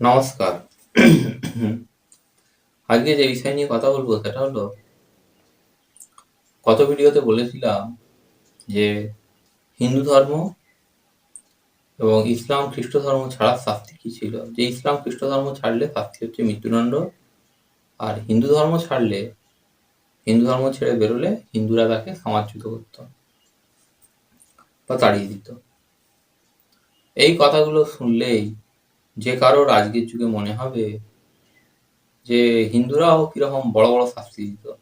নমস্কার। আজকে যে বিষয় নিয়ে কথা বলব সেটা হলো, গত ভিডিওতে বলেছিলাম যে হিন্দু ধর্ম এবং ইসলাম খ্রিস্ট ধর্ম ছাড়ার শাস্তি কি ছিল? যে ইসলাম খ্রিস্ট ধর্ম ছাড়লে শাস্তি হচ্ছে মৃত্যুদণ্ড, আর হিন্দু ধর্ম ছাড়লে, হিন্দু ধর্ম ছেড়ে বেরোলে হিন্দুরা তাকে সমাজচ্যুত করত বা তাড়িয়ে দিত। এই কথাগুলো শুনলেই যে কারোর আজকের যুগে মনে হবে যে হিন্দুরাও কীরকম বড় বড় শাস্তি দিত।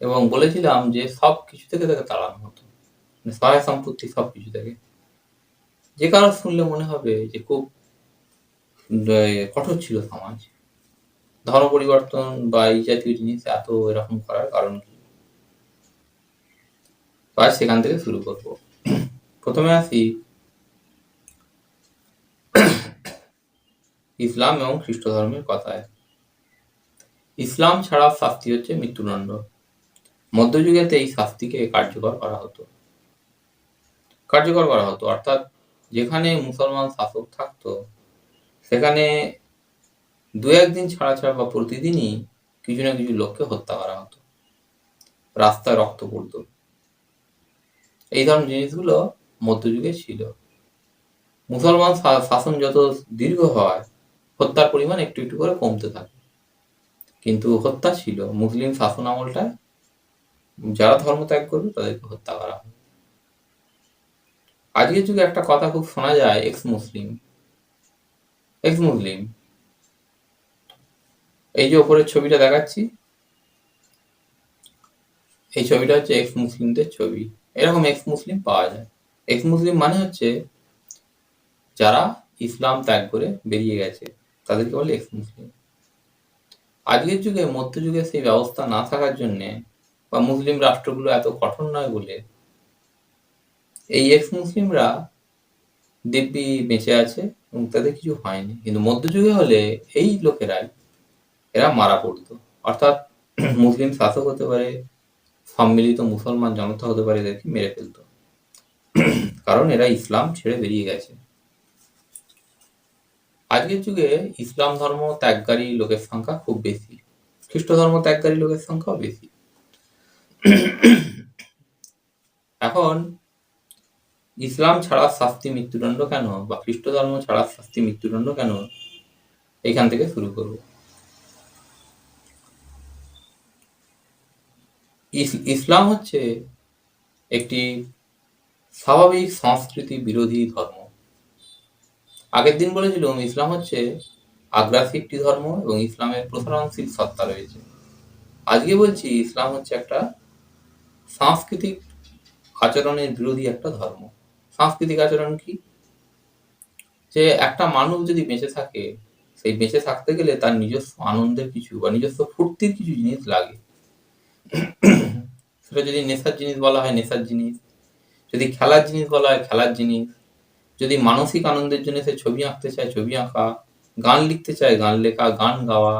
এবং বলেছিলাম যে সব কিছু থেকে তাকে তাড়ানো হতো। মানে সহায় সম্পত্তি সব কিছু থেকে। যে কারও শুনলে মনে হবে যে খুব কঠোর ছিল সমাজ। ধর্ম পরিবর্তন বা এই জাতীয় জিনিস এত এরকম করার কারণ কি? আজ সেখান থেকে শুরু করব। প্রথমে আসি ইসলাম এবং খ্রিস্ট ধর্মের কথায়। ইসলাম ছাড়া শাস্তি হচ্ছে মৃত্যুদণ্ড। মধ্যযুগেতে এই শাস্তিকে কার্যকর করা হতো। কার্যকর করা হতো, অর্থাৎ যেখানে মুসলমান শাসক থাকতো, সেখানে দু একদিন ছাড়া ছাড়া বা প্রতিদিনই কিছু না কিছু লোককে হত্যা করা হতো। রাস্তায় রক্ত পড়তো। এই ধরনের জিনিসগুলো মধ্যযুগে ছিল। মুসলমান শাসন যত দীর্ঘ হয় হত্যার পরিমাণ একটু একটু করে কমতে থাকে। কিন্তু হত্যা ছিল। মুসলিম শাসন আমলটায় যারা ধর্ম ত্যাগ করবে তাদেরকে হত্যা করা হয় আজকের যুগে একটা কথা খুব শোনা যায় এক্স মুসলিম এক্স মুসলিম এই যে ওপরের ছবিটা দেখাচ্ছি, এই ছবিটা হচ্ছে এক্স মুসলিমদের ছবি। এরকম এক্স মুসলিম পাওয়া যায়। এক্স মুসলিম মানে হচ্ছে যারা ইসলাম ত্যাগ করে বেরিয়ে গেছে। তাদেরকে বলে এক্স মুসলিম আজকের যুগে, মধ্যযুগে সেই ব্যবস্থা না থাকার জন্যে বা মুসলিম রাষ্ট্রগুলো এত কঠোর নয় বলে এই এক্স মুসলিমরা দিব্যি বেঁচে আছে এবং তাদের কিছু হয়নি। কিন্তু মধ্যযুগে হলে এই লোকেরাই, এরা মারা পড়তো। অর্থাৎ মুসলিম শাসক হতে পারে, সম্মিলিত মুসলমান জনতা হতে পারে, এদেরকে মেরে ফেলতো। কারণ এরা ইসলাম ছেড়ে বেরিয়ে গেছে। আজকের যুগে ইসলাম ধর্ম ত্যাগকারী লোকের সংখ্যা খুব বেশি। খ্রিস্ট ধর্ম ত্যাগকারী লোকের সংখ্যাও বেশি। এখন ইসলাম ছাড়া শাস্তি মৃত্যুদণ্ড কেন বা খ্রিস্ট ধর্ম ছাড়া শাস্তি মৃত্যুদণ্ড কেন এখান থেকে শুরু করব। ইস- ইসলাম হচ্ছে একটি স্বাভাবিক সংস্কৃতি বিরোধী ধর্ম। আগের দিন বলেছিলাম ইসলাম হচ্ছে আগ্রাসী একটি ধর্ম এবং ইসলামের প্রসারণশীল সত্তা রয়েছে। আজকে বলছি, ইসলাম হচ্ছে একটা সাংস্কৃতিক আচরণের বিরোধী একটা ধর্ম। সাংস্কৃতিক আচরণ কি? যে একটা মানুষ যদি বেঁচে থাকে, সেই বেঁচে থাকতে গেলে তার নিজস্ব আনন্দের কিছু বা নিজস্ব ফুর্তির কিছু জিনিস লাগে। সেটা যদি নেশার জিনিস বলা হয়, নেশার জিনিস। যদি খেলার জিনিস বলা হয়, খেলার জিনিস। যদি মানসিক আনন্দের জন্য সে ছবি আঁকতে চায়, ছবি আঁকা, গান লিখতে চায়, গান লেখা, গান গাওয়া,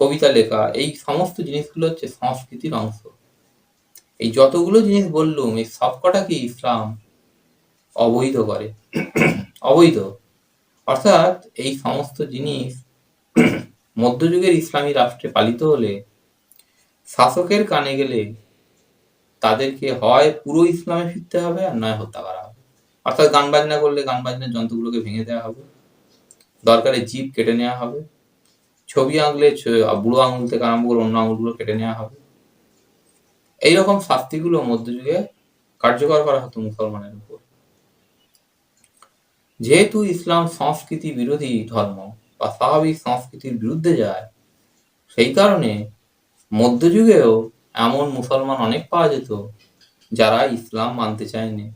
কবিতা লেখা, এই সমস্ত জিনিসগুলো হচ্ছে সংস্কৃতির অংশ। এই যতগুলো জিনিস বললুম, এই সবকটাকে ইসলাম? অবৈধ করে। অবৈধ। অর্থাৎ এই সমস্ত জিনিস মধ্যযুগের ইসলামী রাষ্ট্রে পালিত হলে, শাসকের কানে গেলে তাদেরকে হয় পুরো ইসলামে ফিরতে হবে আর নয় হত্যা করা হবে। অর্থাৎ গান বাজনা করলে গান বাজনার যন্ত্রগুলোকে ভেঙে দেওয়া হবে। দরকারে জিপ কেটে নেওয়া হবে। ছবি আঁকলে বুড়ো আঙুল থেকে আরম্ভ করে অন্য আঙুলগুলো কেটে নেওয়া হবে। এইরকম শাস্তিগুলো মধ্যযুগে কার্যকর করা হতো মুসলমানের উপর। যেহেতু ইসলাম সংস্কৃতি বিরোধী ধর্ম বা স্বাভাবিক সংস্কৃতির বিরুদ্ধে যায়, সেই কারণে মধ্যযুগেও এমন মুসলমান অনেক পাওয়া যেত যারা ইসলাম মানতে চায়নি।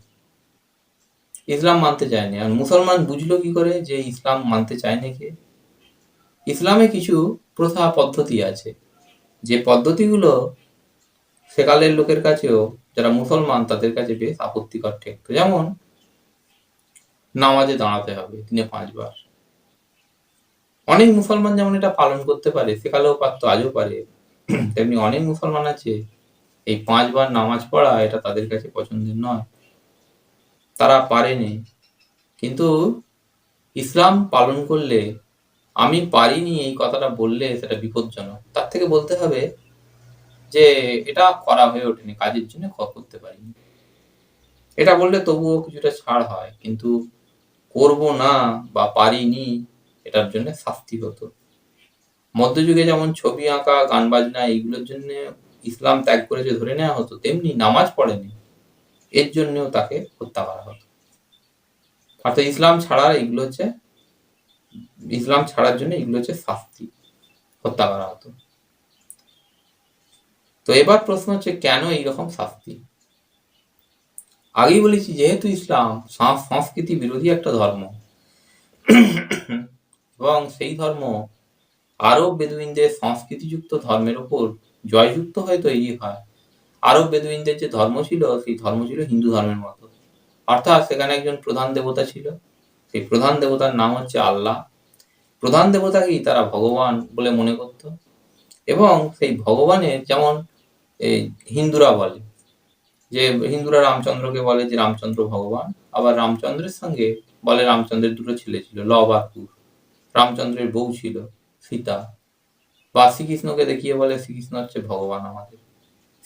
ইসলাম মানতে চায়নি। আর মুসলমান বুঝলো কি করে যে ইসলাম মানতে চায়নি কে? ইসলামে কিছু প্রথা পদ্ধতি আছে। যে পদ্ধতিগুলো সেকালের লোকের কাছেও, যারা মুসলমান, তাদের কাছে বেশ আপত্তিকর ঠেকতো যেমন, নামাজে দাঁড়াতে হবে দিনে পাঁচবার। অনেক মুসলমান যেমন এটা পালন করতে পারে, সেকালেও পারতো আজও পারে। তেমনি অনেক মুসলমান আছে, এই পাঁচবার নামাজ পড়া এটা তাদের কাছে পছন্দের নয়। তারা পারেনি। কিন্তু ইসলাম পালন করলে, আমি পারিনি এই কথাটা বললে সেটা বিপজ্জনক। তার থেকে বলতে হবে যে, এটা করা হয়ে ওঠেনি, কাজের জন্য করতে পারিনি। এটা বললে তবুও কিছুটা ছাড় হয়, কিন্তু করব না বা পারিনি, এটার জন্য শাস্তি হতো। মধ্যযুগে যেমন ছবি আঁকা, গান বাজনা, এইগুলোর জন্য ইসলাম ত্যাগ করেছে, ধরে নেওয়া হতো, তেমনি নামাজ পড়েনি। এর জন্যও তাকে হত্যা করা হতো। অর্থাৎ ইসলাম ছাড়ার এগুলো হচ্ছে, ইসলাম ছাড়ার জন্য এগুলো হচ্ছে শাস্তি, হত্যা করা হতো। তো এবার প্রশ্ন হচ্ছে, কেন এইরকম শাস্তি? আগেই বলেছি, যেহেতু ইসলাম সংস্কৃতি বিরোধী একটা ধর্ম, এবং সেই ধর্ম আরব বেদুইনদের সংস্কৃতিযুক্ত ধর্মের ওপর জয়যুক্ত হয়ে তৈরি হয়। আরব বেদুইনদের যে ধর্ম ছিল, সেই ধর্ম ছিল হিন্দু ধর্মের মতো। অর্থাৎ সেখানে একজন প্রধান দেবতা ছিল। সেই প্রধান দেবতার নাম হচ্ছে আল্লাহ। প্রধান দেবতাকেই তারা ভগবান বলে মনে করত। এবং সেই ভগবানের যেমন এই হিন্দুরা বলে, যে হিন্দুরা রামচন্দ্রকে বলে যে রামচন্দ্র ভগবান, আবার রামচন্দ্রের সঙ্গে বলে রামচন্দ্রের দুটো ছেলে ছিল, লব আর কুশ। রামচন্দ্রের বউ ছিল সীতা। বা শ্রীকৃষ্ণকে দেখিয়ে বলে শ্রীকৃষ্ণ হচ্ছে ভগবান আমাদের।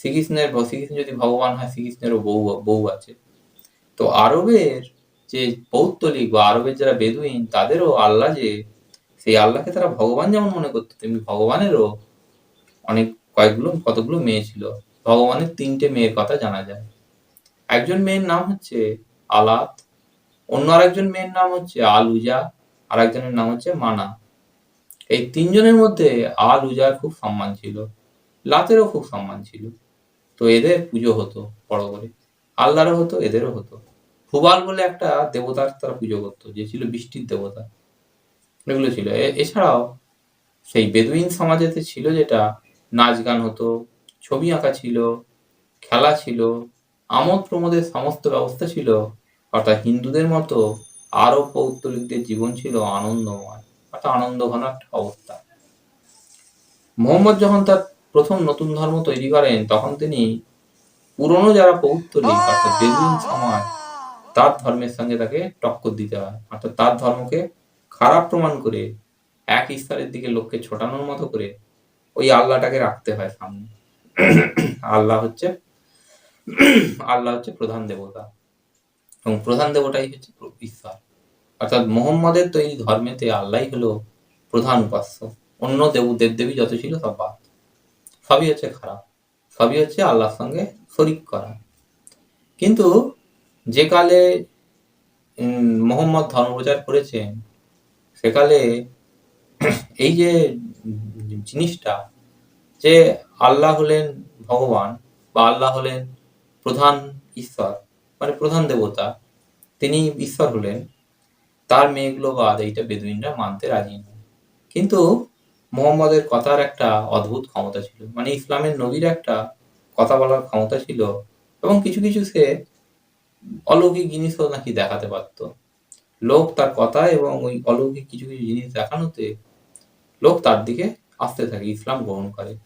শ্রীকৃষ্ণের শ্রীকৃষ্ণ যদি ভগবান হয়, শ্রীকৃষ্ণেরও বউ বউ আছে। তো আরবের যে পৌত্তলিক বা আরবের যারা বেদুইন, তাদেরও আল্লাহ যে, সেই আল্লাহকে তারা ভগবান যেমন মনে করতো, তেমনি ভগবানেরও অনেক কয়েকগুলো, কতগুলো মেয়ে ছিল। ভগবানের তিনটে মেয়ের কথা জানা যায়। একজন মেয়ের নাম হচ্ছে আলাত, অন্য আরেকজন মেয়ের নাম হচ্ছে আল উজা আর একজনের নাম হচ্ছে মানা। এই তিনজনের মধ্যে আল উজার খুব সম্মান ছিল, লাতেরও খুব সম্মান ছিল। তো এদের পুজো হতো বড় করে আল্লাহরও হতো, এদেরও হতো। হুবাল বলে একটা দেবতার তারা পুজো করতো, যে ছিল বৃষ্টির দেবতা। এগুলো ছিল। এছাড়াও সেই বেদুইন সমাজেতে ছিল যেটা, নাচ গান হতো, ছবি আঁকা ছিল, খেলা ছিল, আমোদ প্রমোদের সমস্ত ব্যবস্থা ছিল। অর্থাৎ হিন্দুদের মতো আরব পৌত্তলিকদের জীবন ছিল আনন্দময়, অর্থাৎ আনন্দ ঘন একটা অবস্থা। মোহাম্মদ যখন তার প্রথম নতুন ধর্ম তৈরি করেন, তখন তিনি পুরনো যারা পৌত্তলিক অর্থাৎ বেদুইন সমাজ, তার ধর্মের সঙ্গে তাকে টক্কর দিতে হয়। অর্থাৎ তার ধর্মকে খারাপ প্রমাণ করে এক ঈশ্বরের দিকে লোককে ছোটানোর মতো করে ওই আল্লাহটাকে রাখতে হয় সামনে। আল্লাহ হচ্ছে আল্লাহ হচ্ছে প্রধান দেবতা। এবং প্রধান দেবতাই হচ্ছে ঈশ্বর। অর্থাৎ মোহাম্মদের তৈরি ধর্মেতে আল্লাহই হলো প্রধান উপাস্য। অন্য দেব দেবদেবী যত ছিল সব বাদ। সবই হচ্ছে খারাপ। সবই হচ্ছে আল্লাহর সঙ্গে শরিক করা। কিন্তু যে কালে মোহাম্মদ ধর্ম প্রচার করেছেন সেকালে এই যে জিনিসটা যে আল্লাহ হলেন ভগবান বা আল্লাহ হলেন প্রধান ঈশ্বর মানে প্রধান দেবতা, তিনি ঈশ্বর হলেন, তার মেয়েগুলো বাদ এইটা বেদুইনরা মানতে রাজি নয়। কিন্তু মোহাম্মদের কথার একটা অদ্ভুত ক্ষমতা ছিল। মানে ইসলামের নবীর একটা কথা বলার ক্ষমতা ছিল এবং কিছু কিছু সে অলৌকিক জিনিসও নাকি দেখাতে পারতো। লোক তার কথা এবং ওই অলৌকিক কিছু কিছু জিনিস দেখানোতে লোক তার দিকে আসতে থাকে, ইসলাম গ্রহণ করে।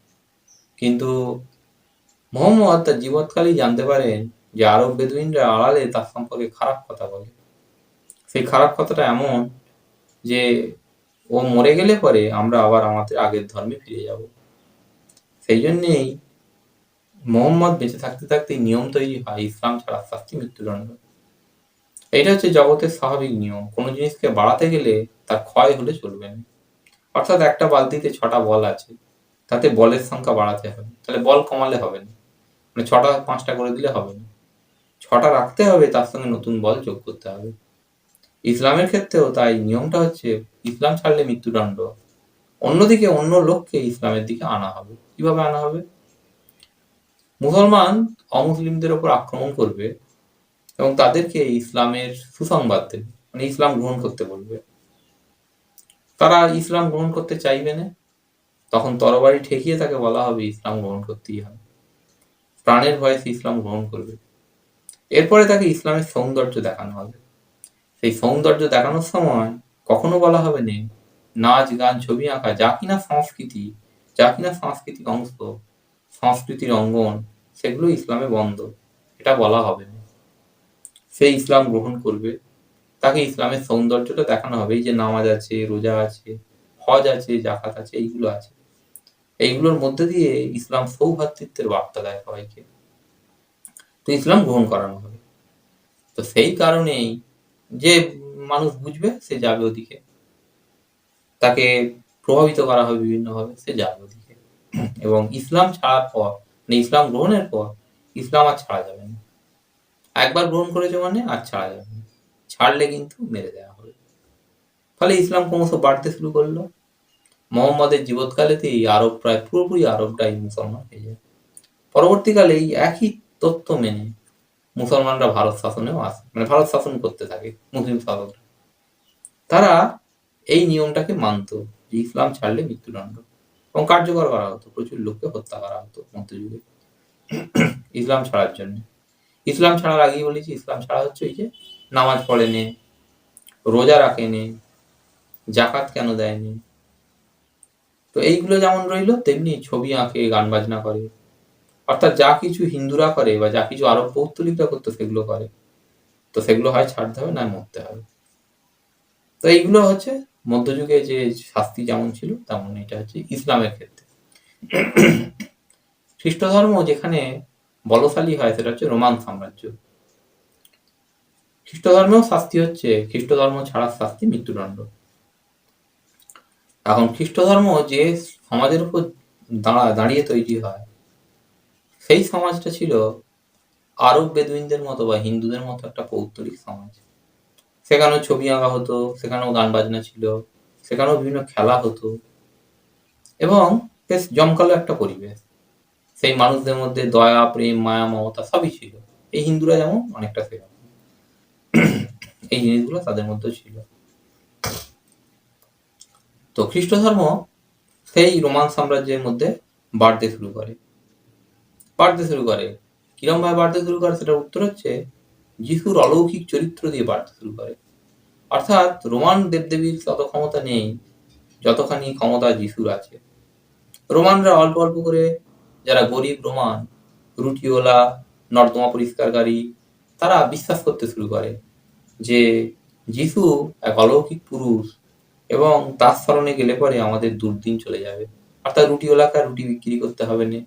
কিন্তু মোহাম্মদ তার জীবৎকালেই জানতে পারেন যে আরব বেদুইনরা আড়ালে তার সম্পর্কে খারাপ কথা বলে। সেই খারাপ কথাটা এমন যে ও মরে গেলে পরে আমরা আবার আমাদের আগের ধর্মে ফিরে যাব। সেই জন্যেই মোহাম্মদ বেঁচে থাকতে থাকতেই নিয়ম তৈরি হয়, ইসলাম ছাড়া শাস্তি মৃত্যুদণ্ড এটা হচ্ছে জগতের স্বাভাবিক নিয়ম। কোনো জিনিসকে বাড়াতে গেলে তার ক্ষয় হলে চলবে না। অর্থাৎ একটা বালতিতে ছটা বল আছে, তাতে বলের সংখ্যা বাড়াতে হবে। তাহলে বল কমালে হবে না। মানে ছটা, পাঁচটা করে দিলে হবে না। ছটা রাখতে হবে, তার সঙ্গে নতুন বল যোগ করতে হবে। ইসলামের ক্ষেত্রেও তাই। নিয়মটা হচ্ছে ইসলাম ছাড়লে মৃত্যুদণ্ড। অন্যদিকে অন্য লোককে ইসলামের দিকে আনা হবে। কীভাবে আনা হবে? মুসলমান অমুসলিমদের ওপর আক্রমণ করবে এবং তাদেরকে ইসলামের সুসংবাদ দেবে মানে ইসলাম গ্রহণ করতে বলবে। তারা ইসলাম গ্রহণ করতে চাইবে না। তখন তরবারি ঠেকিয়ে তাকে বলা হবে, ইসলাম গ্রহণ করতেই হবে। প্রাণের ভয়ে সে ইসলাম গ্রহণ করবে। এরপরে তাকে ইসলামের সৌন্দর্য দেখানো হবে। সেই সৌন্দর্য দেখানোর সময় কখনো বলা হবে না, নাচ, গান, ছবি আঁকা, যা কিনা সংস্কৃতি, যা কিনা সাংস্কৃতিক অংশ, সংস্কৃতির অঙ্গন, সেগুলো ইসলামে বন্ধ। এটা বলা হবে না। সে ইসলাম গ্রহণ করবে। তাকে ইসলামের সৌন্দর্যটা দেখানো হবে। এই যে নামাজ আছে, রোজা আছে, হজ আছে, জাকাত আছে, এইগুলো আছে। এইগুলোর মধ্যে দিয়ে ইসলাম সৌভাতৃত্বের বার্তা দেয় সবাইকে। তো ইসলাম গ্রহণ করানো হবে। তো সেই কারণেই যে মানুষ বুঝবে, সে যাবে ওদিকে। তাকে প্রভাবিত করা হবে বিভিন্নভাবে, সে যাবে ওদিকে। এবং ইসলাম ছাড়ার পর মানে ইসলাম গ্রহণের পর, ইসলাম আর ছাড়া যাবে না। একবার গ্রহণ করেছে মানে আর ছাড়া যাবে না। ছাড়লে কিন্তু মেরে দেওয়া হবে। ফলে ইসলাম ক্রমশ বাড়তে শুরু করল। মোহাম্মদের জীবৎকালেতেই আরব প্রায় পুরোপুরি আরবটাই মুসলমান হয়ে যায়। পরবর্তীকালে এই একই তথ্য মেনে মুসলমানরা ভারত শাসনেও আসে মানে ভারত শাসন করতে থাকে, মুসলিম শাসকরা। তারা এই নিয়মটাকে মানত যে ইসলাম ছাড়লে মৃত্যুদণ্ড। এবং কার্যকর করা হতো, প্রচুর লোককে হত্যা করা হতো মধ্যযুগে। ইসলাম ছাড়ার জন্য। ইসলাম ছাড়ার আগেই বলেছি, ইসলাম ছাড়া হচ্ছে ওই যে নামাজ পড়েনি, রোজা রাখেনি জাকাত কেন দেয়নি। তো এইগুলো যেমন রইল, তেমনি ছবি আঁকে, গান বাজনা করে। অর্থাৎ যা কিছু হিন্দুরা করে বা যা কিছু আরব পৌত্তলিকরা করতো, সেগুলো করে। তো সেগুলো হয় ছাড়তে হবে, না মরতে হবে। তো এইগুলো হচ্ছে মধ্যযুগে যে শাস্তি যেমন ছিল, তেমন এটা হচ্ছে ইসলামের ক্ষেত্রে। খ্রিস্ট ধর্ম যেখানে বলশালী হয়, সেটা হচ্ছে রোমান সাম্রাজ্য। খ্রিস্ট ধর্মেও শাস্তি হচ্ছে খ্রিস্ট ধর্ম ছাড়ার শাস্তি মৃত্যুদণ্ড। এখন খ্রিস্ট ধর্ম যে সমাজের উপর দাঁড়া, দাঁড়িয়ে তৈরি হয় সেই সমাজটা ছিল আরব বেদুইনদের মতো বা হিন্দুদের মতো একটা পৌত্তলিক সমাজ। সেখানেও ছবি আঁকা হতো, সেখানেও গান বাজনা ছিল, সেখানেও বিভিন্ন খেলা হতো এবং বেশ জমকালো একটা পরিবেশ। সেই মানুষদের মধ্যে দয়া, প্রেম, মায়া, মমতা সবই ছিল। এই হিন্দুরা যেমন অনেকটা সেরকম। এই জিনিসগুলো তাদের মধ্যে ছিল। তো খ্রিস্ট ধর্ম সেই রোমান সাম্রাজ্যের মধ্যে বাড়তে শুরু করে। বাড়তে শুরু করে। কিরম ভাবে বাড়তে শুরু করে সেটার উত্তর হচ্ছে, যিশুর অলৌকিক চরিত্র দিয়ে বাড়তে শুরু করে। অর্থাৎ রোমান দেবদেবীর তত ক্ষমতা নেই, যতখানি ক্ষমতা যিশুর আছে। রোমানরা অল্প অল্প করে যারা গরিব রোমান, রুটিওলা, নর্দমা পরিষ্কারকারী, তারা বিশ্বাস করতে শুরু করে যে যিশু এক অলৌকিক পুরুষ এবং তার স্মরণে গেলে পরে আমাদের দুর্দিন চলে যাবে। অর্থাৎ রুটিওয়ালাকে আর রুটি বিক্রি করতে হবে না।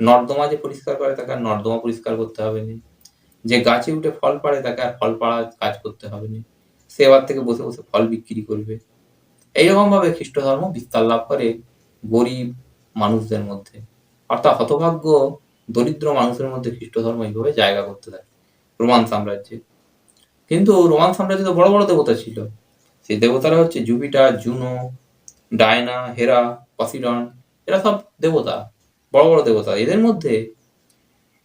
নর্দমা যে পরিষ্কার করে, তাকে আর নর্দমা পরিষ্কার করতে হবে না। যে গাছে উঠে ফল পাড়ে, তাকে আর ফল পাড়া কাজ করতে হবে না। সে এবার থেকে বসে বসে ফল বিক্রি করবে। এইরকম ভাবে খ্রিস্ট ধর্ম বিস্তার লাভ করে গরিব মানুষদের মধ্যে। অর্থাৎ হতভাগ্য দরিদ্র মানুষের মধ্যে খ্রিস্ট ধর্ম এইভাবে জায়গা করতে থাকে, রোমান সাম্রাজ্যে। কিন্তু রোমান সাম্রাজ্যে তো বড় বড় দেবতা ছিল। সেই দেবতারা হচ্ছে Jupiter, Juno, Diana, Hera, Poseidon, এরা সব দেবতা। বড় বড় দেবতা। এদের মধ্যে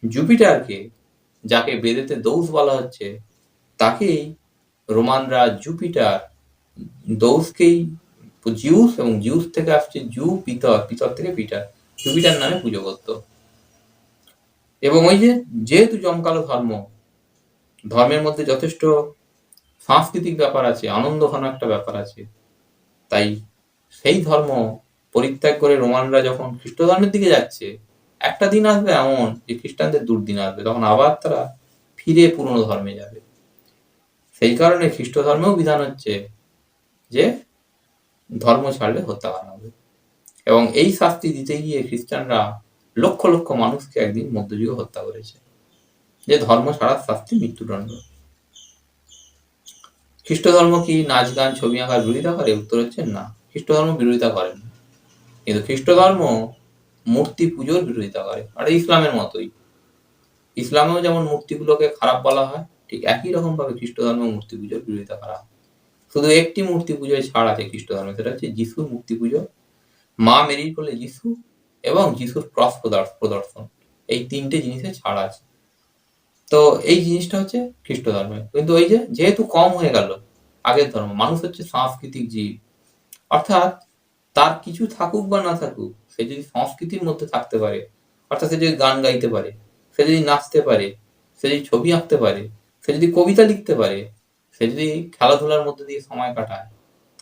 জুপিটারকে, যাকে বেদেতে দৌস বলা হচ্ছে, তাকেই রোমানরা জুপিটার, দৌসকেই জিউস এবং জিউস থেকে আসছে জু পিতর পিতর থেকে পিটার। জুপিটার নামে পুজো করত। এবং ওই যে যেহেতু জমকালো ধর্ম, ধর্মের মধ্যে যথেষ্ট সাংস্কৃতিক ব্যাপার আছে আনন্দ ঘন একটা ব্যাপার আছে, তাই সেই ধর্ম পরিত্যাগ করে রোমানরা যখন খ্রিস্ট ধর্মের দিকে যাচ্ছে, একটা দিন আসবে এমন যে খ্রিস্টানদের দুর্দিন আসবে। তখন আবার তারা ফিরে পুরনো ধর্মে যাবে। সেই কারণে খ্রিস্ট ধর্মেও বিধান হচ্ছে যে ধর্ম ছাড়লে হত্যা করা হবে। এবং এই শাস্তি দিতে গিয়ে খ্রিস্টানরা লক্ষ লক্ষ মানুষকে একদিন মধ্যযুগে হত্যা করেছে। যে ধর্ম ছাড়ার শাস্তি মৃত্যুদণ্ড। খ্রিস্ট ধর্ম কি নাচ, গান, ছবি আঁকার বিরোধিতা করে? উত্তর হচ্ছে না। খ্রিস্ট ধর্ম বিরোধিতা করেন না। কিন্তু খ্রিস্ট ধর্ম মূর্তি পুজোর বিরোধিতা করে। আর ইসলামের মতোই। ইসলামেও যেমন মূর্তিগুলোকে খারাপ বলা হয়, ঠিক একই রকম ভাবে খ্রিস্ট ধর্ম মূর্তি পুজোর বিরোধিতা করা হয়। শুধু একটি মূর্তি পুজোয় ছাড় আছে খ্রিস্ট ধর্মে সেটা হচ্ছে যিশুর মূর্তি পুজো, মা মেরির কোলে যিশু এবং যিশুর ক্রস প্রদর্শন। এই তিনটে জিনিসে ছাড় আছে। তো এই জিনিসটা হচ্ছে খ্রিস্ট ধর্মে কিন্তু ওই যে, যেহেতু কম হয়ে গেল আগের ধর্ম, মানুষ হচ্ছে সাংস্কৃতিক জীব। অর্থাৎ তার কিছু থাকুক বা না থাকুক, সে যদি সংস্কৃতির মধ্যে থাকতে পারে, অর্থাৎ সে যদি গান গাইতে পারে, সে যদি নাচতে পারে, সে যদি ছবি আঁকতে পারে, সে যদি কবিতা লিখতে পারে, সে যদি খেলাধুলার মধ্যে দিয়ে সময় কাটায়,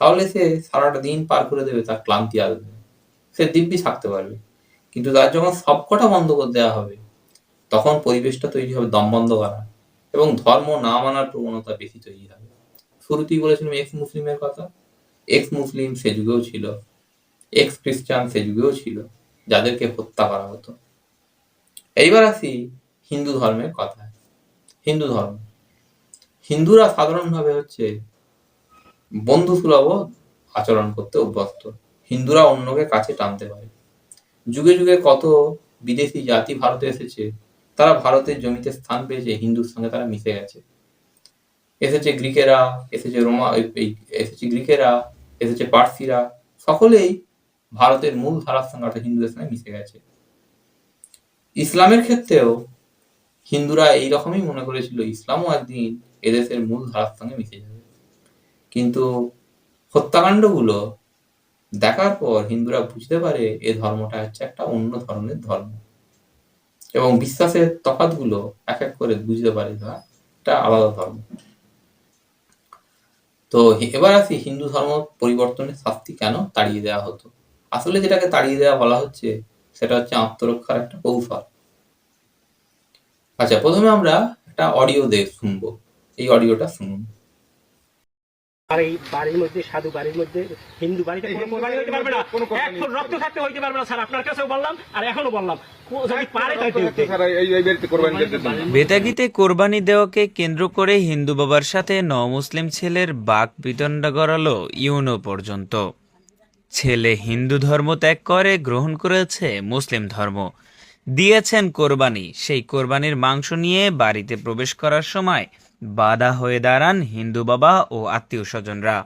তাহলে সে সারাটা দিন পার করে দেবে তার ক্লান্তি আসবে সে দিব্যি থাকতে পারবে। কিন্তু তার যখন সবকটা বন্ধ করে দেওয়া হবে, তখন পরিবেশটা তৈরি হবে দমবন্ধ করা এবং ধর্ম না মানার প্রবণতা বেশি তৈরি হবে। শুরুতেই বলেছিলাম এক্স মুসলিমের কথা। এক্স মুসলিম সে যুগেও ছিল। এক্স খ্রিস্টান সে যুগেও ছিল, যাদেরকে হত্যা করা হতো। এইবার আসি হিন্দু ধর্মের কথা হিন্দু ধর্ম। হিন্দুরা সাধারণভাবে হচ্ছে বন্ধু সুলভ আচরণ করতে অভ্যস্ত। হিন্দুরা অন্যকে কাছে টানতে পারে। যুগে যুগে কত বিদেশি জাতি ভারতে এসেছে, তারা ভারতের জমিতে স্থান পেয়েছে, হিন্দুর সঙ্গে তারা মিশে গেছে। এসেছে গ্রিকেরা, এসেছে রোমা এসেছে গ্রিকেরা, এসেছে পার্সিরা, সকলেই ভারতের মূল ধারার সঙ্গে অর্থাৎ হিন্দুদের সঙ্গে মিশে গেছে। ইসলামের ক্ষেত্রেও হিন্দুরা এই রকমই মনে করেছিল, ইসলামও একদিন এদেশের মূল ধারার সঙ্গে মিশে যাবে। কিন্তু হত্যাকাণ্ডগুলো দেখার পর হিন্দুরা বুঝতে পারে এ ধর্মটা হচ্ছে একটা অন্য ধরনের ধর্ম। এবং বিশ্বাসের তফাৎগুলো এক এক করে বুঝতে পারে না এটা আলাদা ধর্ম। তো এবার আসি হিন্দু ধর্ম পরিবর্তনের শাস্তি কেন তাড়িয়ে দেওয়া হতো? আসলে যেটাকে তাড়িয়ে দেওয়া বলা হচ্ছে সেটা হচ্ছে আত্মরক্ষার একটা কৌশল। আচ্ছা প্রথমে আমরা একটা অডিও দেখ শুনব। এই অডিওটা শুনুন। আর এই বাড়ির মধ্যে সাধু বাড়ির মধ্যে হিন্দু বাড়িতে কোনো কোরবানি হইতে পারবে না। এক ফুট রক্ত থাকতে হইতে পারবে না স্যার। আপনার কাছেও বললাম আর এখনও বললাম। বেতাগিতে কোরবানি দেওয়াকে কেন্দ্র করে হিন্দু বাবার সাথে ন মুসলিম ছেলের বাক বিতণ্ডা গড়ালো ইউনো পর্যন্ত। ছেলে হিন্দু ধর্ম ত্যাগ করে, গ্রহণ করেছে মুসলিম ধর্ম। দিয়েছেন কোরবানি। সেই কোরবানির মাংস নিয়ে বাড়িতে প্রবেশ করার সময় বাধা হয়ে দাঁড়ান হিন্দু বাবা ও আত্মীয় স্বজনরা।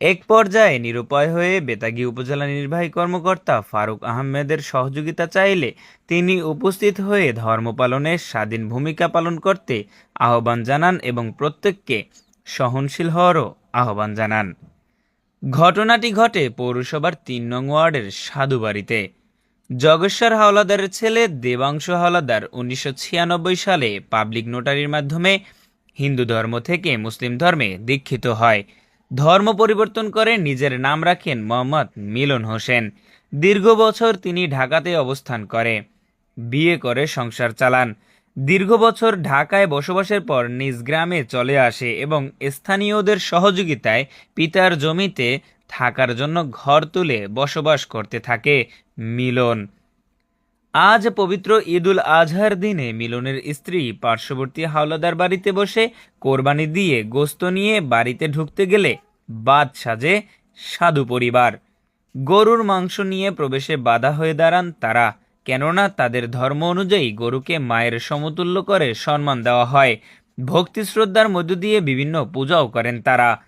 এক পর্যায়ে নিরুপায় হয়ে বেতাগী উপজেলা নির্বাহী কর্মকর্তা ফারুক আহমেদের সহযোগিতা চাইলে তিনি উপস্থিত হয়ে ধর্ম পালনে স্বাধীন ভূমিকা পালন করতে আহ্বান জানান এবং প্রত্যেককে সহনশীল হওয়ারও আহ্বান জানান। ঘটনাটি ঘটে পৌরসভার তিন নং ওয়ার্ডের সাধুবাড়িতে। জগেশ্বর হাওলাদারের ছেলে দেবাংশ হাওলাদার উনিশশো ছিয়ানব্বই সালে পাবলিক নোটারির মাধ্যমে হিন্দু ধর্ম থেকে মুসলিম ধর্মে দীক্ষিত হয়। ধর্ম পরিবর্তন করে নিজের নাম রাখেন মোহাম্মদ মিলন হোসেন। দীর্ঘ বছর তিনি ঢাকাতে অবস্থান করে। বিয়ে করে, সংসার চালান। দীর্ঘ বছর ঢাকায় বসবাসের পর নিজ গ্রামে চলে আসে এবং স্থানীয়দের সহযোগিতায় পিতার জমিতে থাকার জন্য ঘর তুলে বসবাস করতে থাকে মিলন। আজ পবিত্র ঈদুল আজহার দিনে মিলনের স্ত্রী পার্শ্ববর্তী হাওলাদার বাড়িতে বসে কোরবানি দিয়ে গোস্ত নিয়ে বাড়িতে ঢুকতে গেলে বাদ সাজে সাধু পরিবার। গরুর মাংস নিয়ে প্রবেশে বাধা হয়ে দাঁড়ান তারা। কেননা তাদের ধর্ম অনুযায়ী গরুকে মায়ের সমতুল্য করে সম্মান দেওয়া হয়। ভক্তি শ্রদ্ধার মধ্য দিয়ে বিভিন্ন পূজাও করেন তারা।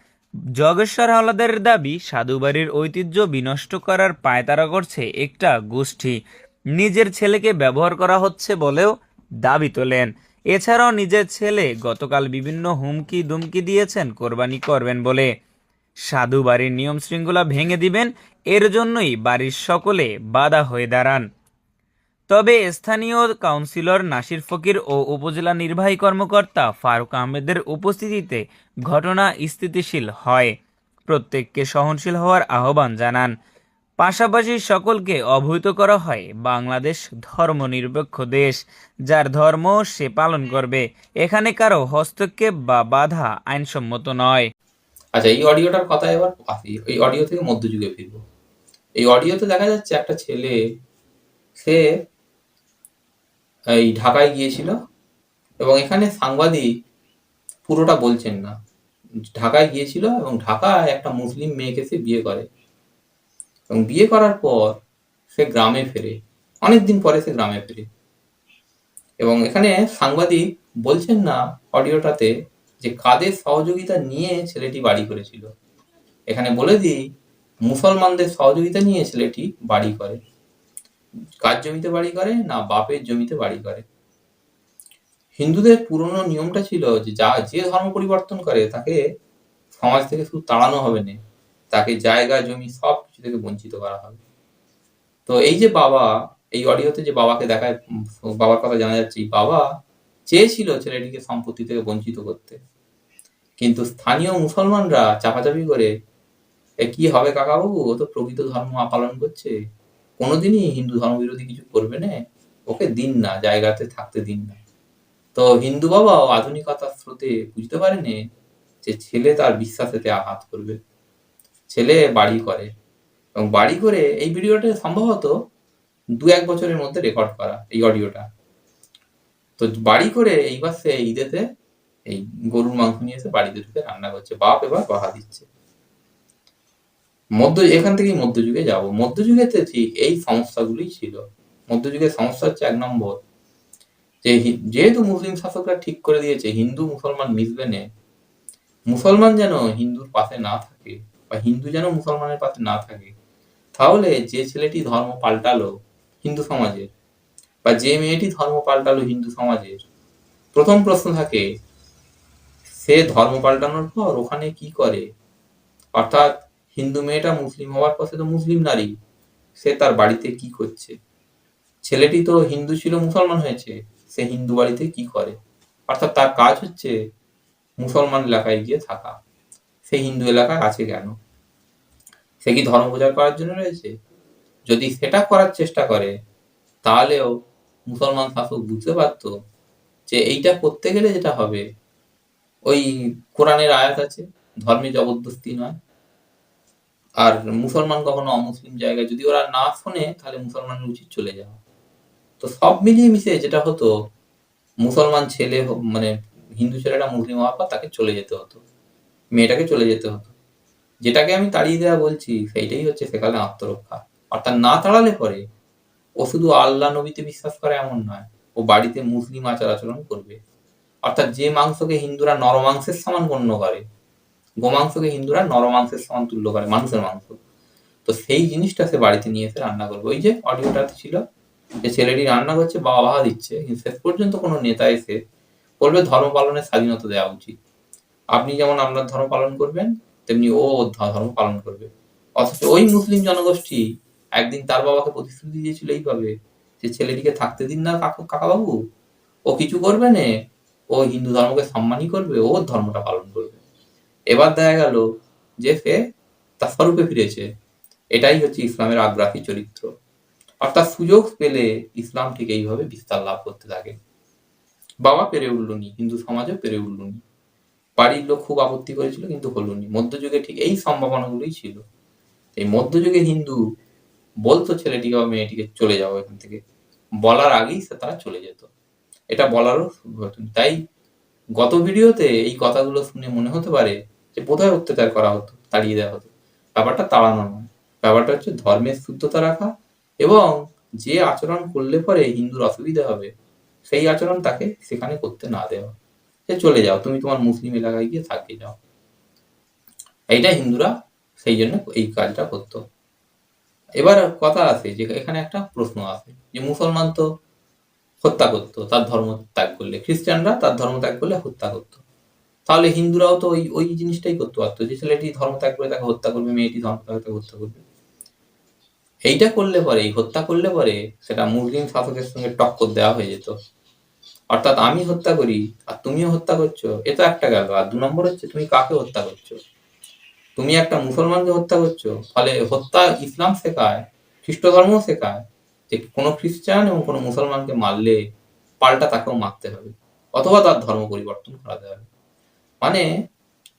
জগেশ্বর হাওলাদারের দাবি, সাধুবাড়ির ঐতিহ্য বিনষ্ট করার পায়তারা করছে একটা গোষ্ঠী। নিজের ছেলেকে ব্যবহার করা হচ্ছে বলেও দাবি তোলেন। এছাড়াও নিজের ছেলে গতকাল বিভিন্ন হুমকি দুমকি দিয়েছেন, কোরবানি করবেন বলে। সাধু বাড়ির নিয়ম শৃঙ্খলা ভেঙে দিবেন, এর জন্যই বাড়ির সকলে বাধা হয়ে দাঁড়ান। তবে স্থানীয় কাউন্সিলর নাসির ফকির ও উপজেলা নির্বাহী কর্মকর্তা ফারুক আহমেদের উপস্থিতিতে ঘটনা স্থিতিশীল হয়। প্রত্যেককে সহনশীল হওয়ার আহ্বান জানান। পাশাপাশি সকলকে অবহিত করা হয় বাংলাদেশ ধর্মনিরপেক্ষ দেশ, যার ধর্ম সে পালন করবে। এখানে কারও হস্তক্ষেপ বা বাধা আইনসম্মত নয়। আচ্ছা এই অডিওটার কথা এবার এই অডিও থেকে মধ্যযুগে ফিরবো। এই অডিওতে দেখা যাচ্ছে একটা ছেলে, সে এই ঢাকায় গিয়েছিল এবং এখানে সাংবাদিক পুরোটা বলছেন না। ঢাকায় গিয়েছিল এবং ঢাকায় একটা মুসলিম মেয়েকে সে বিয়ে করে। এবং বিয়ে করার পর সে গ্রামে ফেরে। অনেকদিন পরে সে গ্রামে ফেরে। এবং এখানে সাংবাদিক বলছেন না অডিওটাতে যে কাদের সহযোগিতা নিয়ে ছেলেটি বাড়ি করেছিল। এখানে বলে দিই, মুসলমানদের সহযোগিতা নিয়ে ছেলেটি বাড়ি করে। কার জমিতে বাড়ি করে না বাপের জমিতে বাড়ি করে? হিন্দুদের পুরনো নিয়মটা ছিল যে যা, যে ধর্ম পরিবর্তন করে তাকে সমাজ থেকে শুধু তাড়ানো হবে না, তাকে জায়গা, জমি সব কিছু থেকে বঞ্চিত করা হবে। তো এই যে বাবা, এই অডিওতে যে বাবাকে দেখায় বাবার কথা জানা যাচ্ছে বাবা চেয়েছিল ছেলেটিকে সম্পত্তি থেকে বঞ্চিত করতে। কিন্তু স্থানীয় মুসলমানরা চাপাচাপি করে কি হবে কাকাবাবু? ও তো প্রকৃত ধর্ম পালন করছে। কোনোদিনই হিন্দু ধর্ম বিরোধী কিছু করবে না। ওকে দিন না, জায়গাতে থাকতে দিন না। তো হিন্দু বাবাও আধুনিকতার স্রোতে বুঝতে পারেনি যে ছেলে তার বিশ্বাসেতে আঘাত করবে। ছেলে বাড়ি করে এবং বাড়ি করে এই ভিডিওটা সম্ভবত দু এক বছরের মধ্যে রেকর্ড করা, এই অডিওটা। তো বাড়ি করে এইবার সে ঈদেতে এই গরুর মাংস নিয়ে এসে বাড়িতে ঢুকে রান্না করছে। বাপ এবার বাহা দিচ্ছে। মধ্য, এখান থেকেই মধ্যযুগে যাব। মধ্যযুগেতে ঠিক এই সমস্যাগুলোই ছিল। মধ্যযুগের সমস্যা হচ্ছে এক নম্বর। যে যেহেতু মুসলিম শাসকরা ঠিক করে দিয়েছে, হিন্দু মুসলমান মিশবে না, মুসলমান যেন হিন্দুর পাশে না থাকে বা হিন্দু যেন মুসলমানের পাশে না থাকে, তাহলে যে ছেলেটি ধর্ম পাল্টালো হিন্দু সমাজের বা যে মেয়েটি ধর্ম পাল্টালো হিন্দু সমাজের, প্রথম প্রশ্ন থাকে, সে ধর্ম পাল্টানোর পর ওখানে কি করে? অর্থাৎ হিন্দু মেয়েটা মুসলিম হওয়ার সে তো মুসলিম নারী। সে তার বাড়িতে কি করছে? ছেলেটি তো হিন্দু ছিল, মুসলমান হয়েছে। সে হিন্দু বাড়িতে কি করে? অর্থাৎ তার কাজ হচ্ছে মুসলমান এলাকায় গিয়ে থাকা। সে হিন্দু এলাকায় আছে কেন? সে কি ধর্ম প্রচার করার জন্য রয়েছে? যদি সেটা করার চেষ্টা করে, তাহলেও মুসলমান শাসক বুঝতে পারতো যে এইটা করতে গেলে যেটা হবে। ওই কোরআনের আয়াত আছে, ধর্মে জবরদস্তি নয়। আর মুসলমান কখনো অমুসলিম জায়গায় যদি ওরা না শোনে, তাহলে মুসলমানের উচিত চলে যাওয়া। তো সব মিলিয়ে মিশে যেটা হতো, মুসলমান ছেলে মানে হিন্দু ছেলেটা মুসলিম হওয়ার পর তাকে চলে যেতে হতো। মেয়েটাকে চলে যেতে হতো। যেটাকে আমি তাড়িয়ে দেওয়া বলছি, সেইটাই হচ্ছে সেকালে আত্মরক্ষা। অর্থাৎ না তাড়ালে পরে ও শুধু আল্লাহ নবীতে বিশ্বাস করে এমন নয়, ও বাড়িতে মুসলিম আচার আচরণ করবে। অর্থাৎ যে মাংসকে হিন্দুরা নরমাংসের সমান গণ্য করে গোমাংসকে হিন্দুরা নরমাংসের সমান তুল্য করে, মানুষের মাংস। তো সেই জিনিসটা সে বাড়িতে নিয়ে এসে রান্না করবে। ওই যে অডিওটাতে ছিল, যে ছেলেটি রান্না করছে, বাবা বাহা দিচ্ছে, কিন্তু শেষ পর্যন্ত কোনো নেতা এসে বলবে, ধর্ম পালনের স্বাধীনতা দেওয়া উচিত। আপনি যেমন আপনার ধর্ম পালন করবেন, তেমনি ও ধর্ম পালন করবে। অথচ ওই মুসলিম জনগোষ্ঠী একদিন তার বাবাকে প্রতিশ্রুতি দিয়েছিল এইভাবে, যে ছেলেটিকে থাকতে দিন না কাকু, কাকাবাবু। ও কিছু করবে না, ও হিন্দু ধর্মকে সম্মানই করবে ওর ধর্মটা পালন করবে। এবার দেখা গেল যে সে তার স্বরূপে ফিরেছে। এটাই হচ্ছে ইসলামের আগ্রাসী চরিত্র। অর্থাৎ সুযোগ পেলে ইসলাম ঠিক এইভাবে বিস্তার লাভ করতে থাকে। বাবা পেরে উঠলনি, হিন্দু সমাজও পেরে উঠলনি। বাড়ির লোক খুব আপত্তি করেছিল, কিন্তু হলুনি। মধ্যযুগে ঠিক এই সম্ভাবনাগুলোই ছিল। এই মধ্যযুগে হিন্দু বলতো ছেলেটিকে বা মেয়েটিকে, চলে যাও এখান থেকে। বলার আগেই সে তারা চলে যেত। এটা বলারও তাই গত ভিডিওতে এই কথাগুলো শুনে মনে হতে পারে যে বোধহয় অত্যাচার করা হতো, তাড়িয়ে দেওয়া হতো। ব্যাপারটা তাড়ানো নয়। ব্যাপারটা হচ্ছে ধর্মের শুদ্ধতা রাখা এবং যে আচরণ করলে পরে হিন্দুর অসুবিধা হবে, সেই আচরণ তাকে সেখানে করতে না দেওয়া। সে চলে যাও, তুমি তোমার মুসলিম এলাকায় গিয়ে থাকতে যাও। এইটা হিন্দুরা সেই জন্য এই কাজটা করতো। এবার কথা আছে যে এখানে একটা প্রশ্ন আছে যে মুসলমান তো হত্যা করতো, তার ধর্ম ত্যাগ করলে। খ্রিস্টানরা তার ধর্ম ত্যাগ করলে হত্যা করতো। তাহলে হিন্দুরাও তো ওই ওই জিনিসটাই করতে পারতো। যে ছেলেটি ধর্ম ত্যাগ করে তাকে হত্যা করবে, মেয়েটি ধর্ম ত্যাগ করে তাকে হত্যা করবে। এইটা করলে পরে, এই হত্যা করলে পরে সেটা মুসলিম শাসকের সঙ্গে টক্কর দেওয়া হয়ে যেত। অর্থাৎ আমি হত্যা করি, আর তুমিও হত্যা করছ, এ তো একটা গেল। আর দু নম্বর হচ্ছে, তুমি কাকে হত্যা করছ? তুমি একটা মুসলমানকে হত্যা করছ, ফলে হত্যা ইসলাম শেখায় খ্রিস্ট ধর্মও শেখায় যে কোনো খ্রিস্টান এবং কোনো মুসলমানকে মারলে পাল্টা তাকেও মারতে হবে, অথবা তার ধর্ম পরিবর্তন করাতে হবে। মানে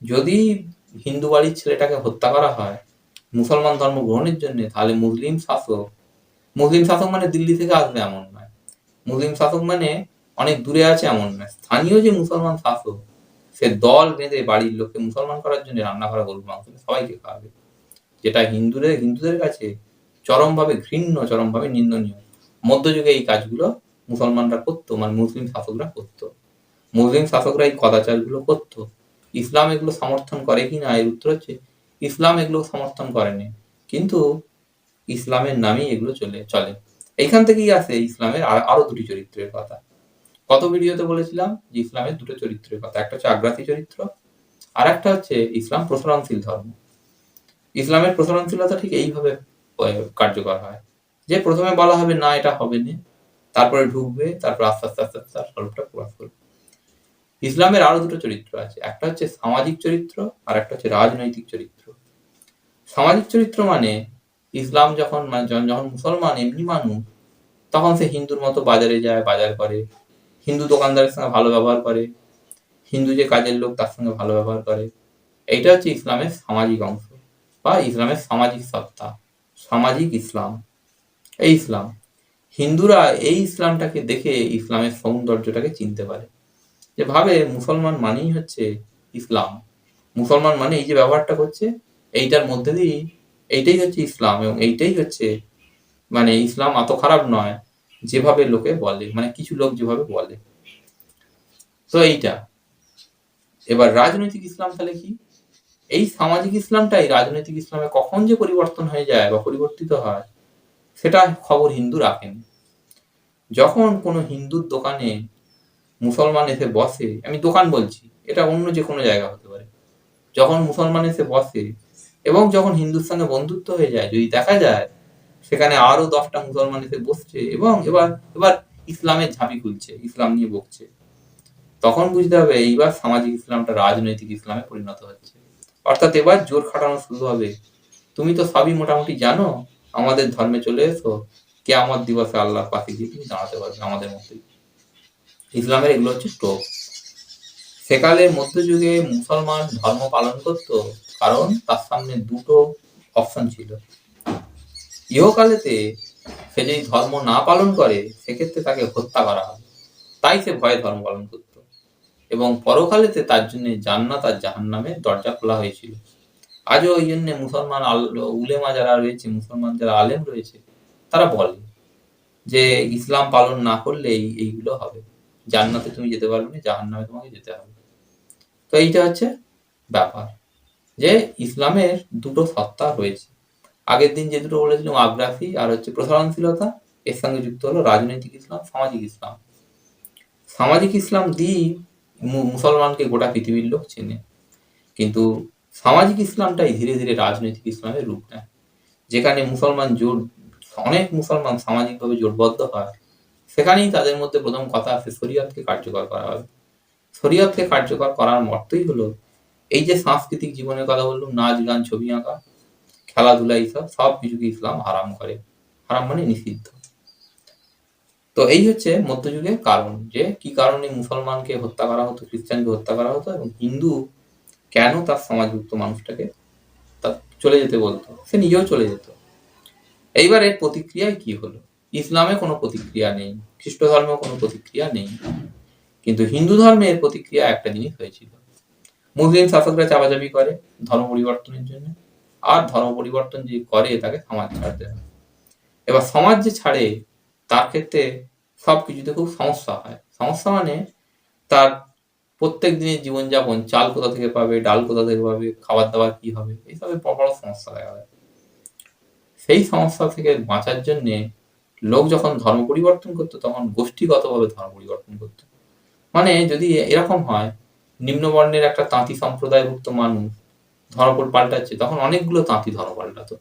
যদি হিন্দু বাড়ির ছেলেটাকে হত্যা করা হয়, মুসলমান ধর্ম গ্রহণের জন্য, তাহলে মুসলিম শাসক মুসলিম শাসক মানে দিল্লি থেকে আসবে এমন নয়। মুসলিম শাসক মানে অনেক দূরে আছে এমন নয়। স্থানীয় যে মুসলমান শাসক, সে দল বেঁধে বাড়ির লোককে মুসলমান করার জন্য রান্না করা গরুর মাংস সবাইকে খাওয়াবে। যেটা হিন্দুদের হিন্দুদের কাছে চরমভাবে ঘৃণ্য, চরমভাবে নিন্দনীয়। মধ্যযুগে এই কাজগুলো মুসলমানরা করতো মানে মুসলিম শাসকরা করতো। মুসলিম শাসকরা এই কদাচারগুলো করতো। ইসলাম এগুলো সমর্থন করে কি না? এর উত্তর হচ্ছে, ইসলাম এগুলো সমর্থন করেনি। কিন্তু ইসলামের নামেই এগুলো চলে চলে। এইখান থেকেই আসে ইসলামের আর- দুটি চরিত্রের কথা। কত ভিডিওতে বলেছিলাম যে ইসলামের দুটো চরিত্রের কথা, একটা হচ্ছে আগ্রাসী চরিত্র আর একটা হচ্ছে ইসলাম প্রসারণশীল ধর্ম। ইসলামের প্রসারণশীলতা ঠিক এইভাবে কার্যকর হয়। যে প্রথমে বলা হবে না, এটা হবে না, তারপরে ঢুকবে, তারপর আস্তে আস্তে আস্তে আস্তে, তার স্বরূপটা প্রকাশ করবে। ইসলামের আরও দুটো চরিত্র আছে। একটা হচ্ছে সামাজিক চরিত্র আর একটা হচ্ছে রাজনৈতিক চরিত্র। সামাজিক চরিত্র মানে ইসলাম যখন মানে যখন মুসলমান, এমনি মানুষ, তখন সে হিন্দুর মতো বাজারে যায়, বাজার করে। হিন্দু দোকানদারের সঙ্গে ভালো ব্যবহার করে। হিন্দু যে কাজের লোক, তার সঙ্গে ভালো ব্যবহার করে। এইটা হচ্ছে ইসলামের সামাজিক অংশ বা ইসলামের সামাজিক সত্তা, সামাজিক ইসলাম। এই ইসলাম। হিন্দুরা এই ইসলামটাকে দেখে ইসলামের সৌন্দর্যটাকে চিনতে পারে। যে ভাবে মুসলমান মানেই হচ্ছে ইসলাম। মুসলমান মানে এই যে ব্যবহারটা করছে, এইটার মধ্যে দিয়েই এইটাই হচ্ছে ইসলাম এবং এইটাই হচ্ছে মানে ইসলাম এত খারাপ নয় যেভাবে লোকে বলে মানে কিছু লোক যেভাবে বলে। তো এইটা। এবার রাজনৈতিক ইসলাম তাহলে কি? এই সামাজিক ইসলামটাই রাজনৈতিক ইসলামে কখন যে পরিবর্তন হয়ে যায় বা পরিবর্তিত হয়, সেটা খবর হিন্দু রাখেন। যখন কোনো হিন্দুর দোকানে মুসলমান এসে বসে, আমি দোকান বলছি, এটা অন্য যে কোনো জায়গা হতে পারে। যখন মুসলমান এসে বসে, এবং যখন হিন্দুর সঙ্গে বন্ধুত্ব হয়ে যায়, যদি দেখা যায়, সেখানে আরও দশটা মুসলমান এসে বসছে, এবং এবার এবার ইসলামের ঝাঁপি খুলছে, ইসলাম নিয়ে বকছে। তখন বুঝতে হবে, এইবার সামাজিক ইসলামটা রাজনৈতিক ইসলামে পরিণত হচ্ছে। অর্থাৎ এবার জোর খাটানো শুরু হবে। তুমি তো সবই মোটামুটি জানো, আমাদের ধর্মে চলে এসো কে আমার দিবসে আল্লাহর পাশে গিয়ে তুমি দাঁড়াতে পারবে আমাদের মধ্যে ইসলামের এগুলো হচ্ছে টোপ সেকালের মধ্যযুগে মুসলমান ধর্ম পালন করত, কারণ তার সামনে দুটো অপশন ছিল। ইহকালেতে সে যদি ধর্ম না পালন করে, সেক্ষেত্রে তাকে হত্যা করা হবে। তাই সে ভয়ে ধর্ম পালন করত। এবং পরকালেতে তার জন্য জান্নাত আর জাহান্নামের দরজা খোলা হয়েছিল। আজও ওই জন্য মুসলমান উলেমা যারা রয়েছে, মুসলমান যারা আলেম রয়েছে, তারা বলে যে, ইসলাম পালন না করলে এইগুলো হবে। জান্নাতে তুমি যেতে পারবে না, জাহান্নামে তোমাকে যেতে হবে। তো এইটা হচ্ছে ব্যাপার যে ইসলামের দুটো সত্তা রয়েছে। আগের দিন যে দুটো বলেছিলাম আগ্রাফি আর হচ্ছে প্রসারণশীলতা, এর সঙ্গে যুক্ত হলো রাজনৈতিক ইসলাম, সামাজিক ইসলাম। সামাজিক ইসলাম দিয়েই মু- মুসলমানকে গোটা পৃথিবীর লোক চেনে। কিন্তু সামাজিক ইসলামটাই ধীরে ধীরে রাজনৈতিক ইসলামের রূপ নেয়। যেখানে মুসলমান জোট, অনেক মুসলমান সামাজিকভাবে জোটবদ্ধ হয় সেখানেই তাদের মধ্যে প্রথম কথা আছে শরীয়তকে কার্যকর করা হবে। শরীয়তকে কার্যকর করার অর্থই হলো এই যে সাংস্কৃতিক জীবনের কথা বললাম, নাচ, গান, ছবি আঁকা, খেলাধুলা এইসব সব কিছুকে ইসলাম হারাম করে। হারাম মানে নিষিদ্ধ। তো এই হচ্ছে মধ্যযুগের কারণ যে কি কারণে মুসলমানকে হত্যা করা হতো, খ্রিস্টানকে হত্যা করা হতো এবং হিন্দু কেন তার সমাজভুক্ত মানুষটাকে চলে যেতে বলতো? সে নিজেও চলে যেত। এইবার এর প্রতিক্রিয়ায় কি হলো? ইসলামে কোনো প্রতিক্রিয়া নেই খ্রিস্ট ধর্মেও কোনো প্রতিক্রিয়া নেই, কিন্তু হিন্দু ধর্মে এর প্রতিক্রিয়া একটা জিনিস হয়েছিল। মুসলিম শাসকরা চাপাচাপি করে ধর্ম পরিবর্তনের জন্য, আর ধর্ম পরিবর্তন যে করে তাকে সমাজ ছাড়তে হয়। এবার সমাজ যে ছাড়ে, তার ক্ষেত্রে সব কিছুতে খুব সমস্যা হয়। সমস্যা মানে তার প্রত্যেক দিনের জীবনযাপন, চাল কোথা থেকে পাবে, ডাল কোথা থেকে পাবে খাবার দাবার কি হবে, এইসবের বড় সমস্যা দেখা যায় সেই সমস্যা থেকে বাঁচার জন্য লোক যখন ধর্ম পরিবর্তন করতো, তখন গোষ্ঠীগতভাবে ধর্ম পরিবর্তন করতো। মানে যদি এরকম হয়, নিম্নবর্ণের একটা তাঁতি সম্প্রদায়ভুক্ত মানুষ ধর্ম পাল্টাচ্ছে, তখন অনেকগুলো তাঁতি ধর্ম পাল্টাতো।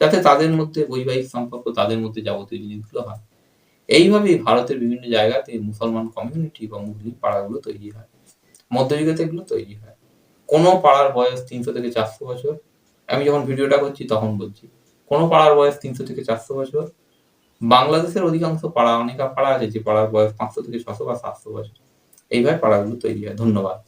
যাতে তাদের মধ্যে বৈবাহিক সম্পর্ক, তাদের মধ্যে যাবতীয় জিনিসগুলো হয়। এইভাবেই ভারতের বিভিন্ন জায়গাতে মুসলমান কমিউনিটি বা মুসলিম পাড়াগুলো তৈরি হয়। মধ্যযুগেতে এগুলো তৈরি হয়। কোনো পাড়ার বয়স তিনশো থেকে চারশো বছর। আমি যখন ভিডিওটা করছি, তখন বলছি, কোনো পাড়ার বয়স তিনশো থেকে চারশো বছর। বাংলাদেশের অধিকাংশ পাড়া, অনেক পাড়া আছে যে পাড়ার বয়স পাঁচশো থেকে ছশো বা সাতশো বছর। এইভাবে পাড়াগুলো তৈরি হয়। ধন্যবাদ।